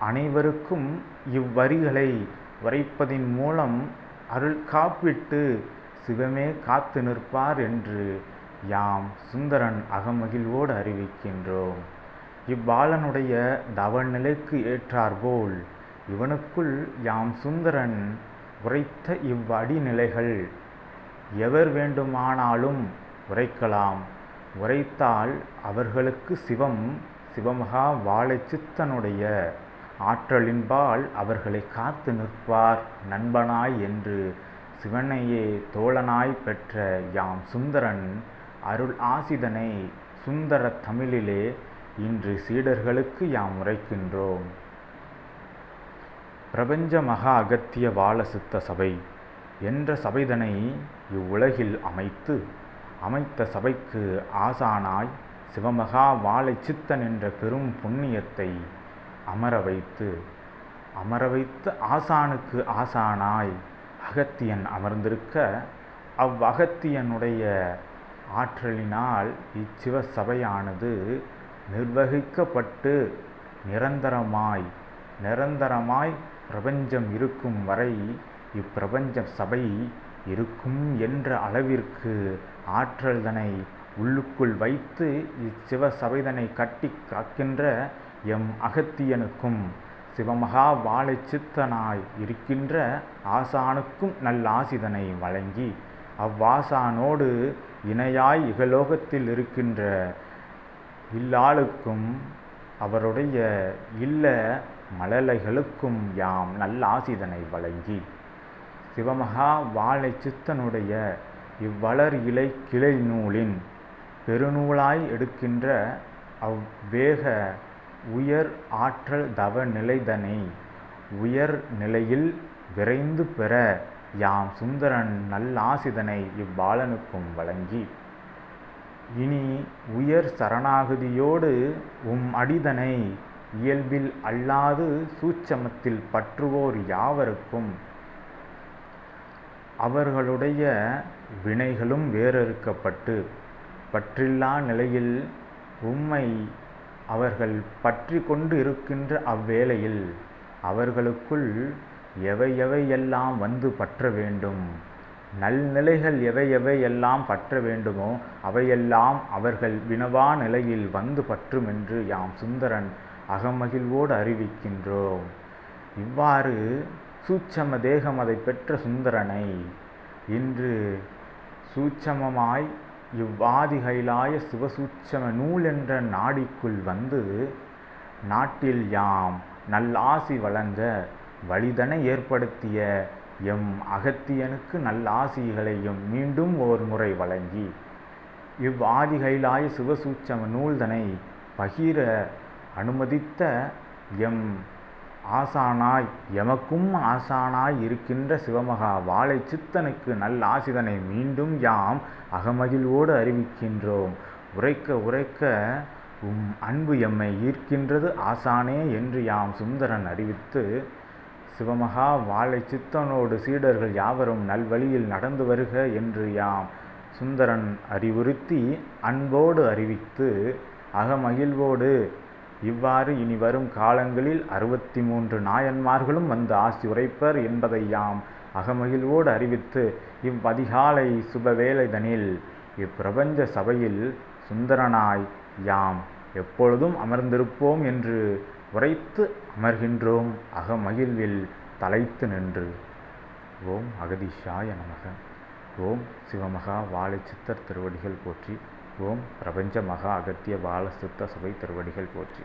அனைவருக்கும் இவ்வரிகளை உரைப்பதின் மூலம் அருள் காப்பிட்டு சிவமே காத்து நிற்பார் என்று யாம் சுந்தரன் அகமகிழ்வோடு அறிவிக்கின்றோம். இவ்வாளனுடைய தவநிலைக்கு ஏற்றாற்போல் இவனுக்குள் யாம் சுந்தரன் உரைத்த இவ்வடிநிலைகள் எவர் வேண்டுமானாலும் உரைக்கலாம். உரைத்தால் அவர்களுக்கு சிவம் சிவமகா வாழைச்சித்தனுடைய ஆற்றலின்பால் அவர்களை காத்து நிற்பார் நண்பனாய் என்று சிவனையே தோழனாய் பெற்ற யாம் சுந்தரன் அருள் ஆசிதனை சுந்தர தமிழிலே இன்று சீடர்களுக்கு யாம் உரைக்கின்றோம். பிரபஞ்ச மகா அகத்திய வாழசித்த சபை என்ற சபைதனை இவ்வுலகில் அமைத்து அமைத்த சபைக்கு ஆசானாய் சிவமகா வாழை சித்தன் என்ற பெரும் புண்ணியத்தை அமர வைத்து அமர வைத்து ஆசானுக்கு ஆசானாய் அகத்தியன் அமர்ந்திருக்க அவ்வகத்தியனுடைய ஆற்றலினால் இச்சிவ சபையானது நிர்வகிக்கப்பட்டு நிரந்தரமாய் நிரந்தரமாய் பிரபஞ்சம் இருக்கும் வரை இப்பிரபஞ்ச சபை இருக்கும் என்ற அளவிற்கு ஆற்றல்தனை உள்ளுக்குள் வைத்து இச்சிவ சபைதனை கட்டி காக்கின்ற எம் அகத்தியனுக்கும் சிவமகா வாழை சித்தனாய் இருக்கின்ற ஆசானுக்கும் நல்லாசிதனை வழங்கி அவ்வாசானோடு இணையாய் இகலோகத்தில் இருக்கின்ற இல்லாளுக்கும் அவருடைய இல்ல மழலைகளுக்கும் யாம் நல்லாசிதனை வழங்கி சிவமகா வாழை சித்தனுடைய இவ்வளர் இலை கிளை நூலின் பெருநூலாய் எடுக்கின்ற அவ்வேக உயர் ஆற்றல் தவ நிலைதனை உயர் நிலையில் விரைந்து பெற யாம் சுந்தரன் நல்லாசிதனை இவ்பாலனுக்கும் வழங்கி. இனி உயர் சரணாகதியோடு உம் அடிதனை இயல்பில் அல்லாது சூட்சமத்தில் பற்றுவோர் யாவருக்கும். அவர்களுடைய வினைகளும் வேறறுக்கப்பட்டு பற்றில்லா நிலையில் உம்மை அவர்கள் பற்றி கொண்டு இருக்கின்ற அவ்வேளையில் அவர்களுக்குள் எவை எவையெல்லாம் வந்து பற்ற வேண்டும்? நல்நிலைகள் எவை எவையெல்லாம் பற்ற வேண்டுமோ அவையெல்லாம் அவர்கள் வினவா நிலையில் வந்து பற்றும் என்று யாம் சுந்தரன் அகமகிழ்வோடு அறிவிக்கின்றோம். இவ்வாறு சூட்சம தேகம் அதை பெற்ற சுந்தரனை இன்று சூட்சமமாய் இவ்வாதிகைலாய சிவசூட்சம நூல் என்ற நாடிக்குள் வந்து நாட்டில் யாம் நல்லாசி வழங்க வழிதனை ஏற்படுத்திய எம் அகத்தியனுக்கு நல்லாசிகளையும் மீண்டும் ஓர் முறை வழங்கி இவ்வாதிகைலாய சிவசூட்சம நூல்தனை பகிர அனுமதித்த எம் ஆசானாய் எமக்கும் ஆசானாய் இருக்கின்ற சிவமகா வாழை சித்தனுக்கு நல் ஆசிதனை மீண்டும் யாம் அகமகிழ்வோடு அறிவிக்கின்றோம். உரைக்க உரைக்க உம் அன்பு எம்மை ஈர்க்கின்றது ஆசானே என்று யாம் சுந்தரன் அறிவித்து சிவமகா வாழை சித்தனோடு சீடர்கள் யாவரும் நல்வழியில் நடந்து வருக என்று யாம் சுந்தரன் அறிவுறுத்தி அன்போடு அறிவித்து அகமகிழ்வோடு இவ்வாறு இனி வரும் காலங்களில் அறுபத்தி மூன்று நாயன்மார்களும் வந்து ஆசி உரைப்பர் என்பதை யாம் அகமகிழ்வோடு அறிவித்து இவ்வதிகாலை சுபவேளைதனில் இப்பிரபஞ்ச சபையில் சுந்தரனாய் யாம் எப்பொழுதும் அமர்ந்திருப்போம் என்று உரைத்து அமர்கின்றோம் அகமகிழ்வில் தலைத்து நின்று. ஓம் அகதீஷாய நமக. ஓம் சிவமகா வாழை சித்தர் திருவடிகள் போற்றி. ஓம் பிரபஞ்ச மகா அகத்திய பாலசுத்த சபை திருவடிகள் போற்றி.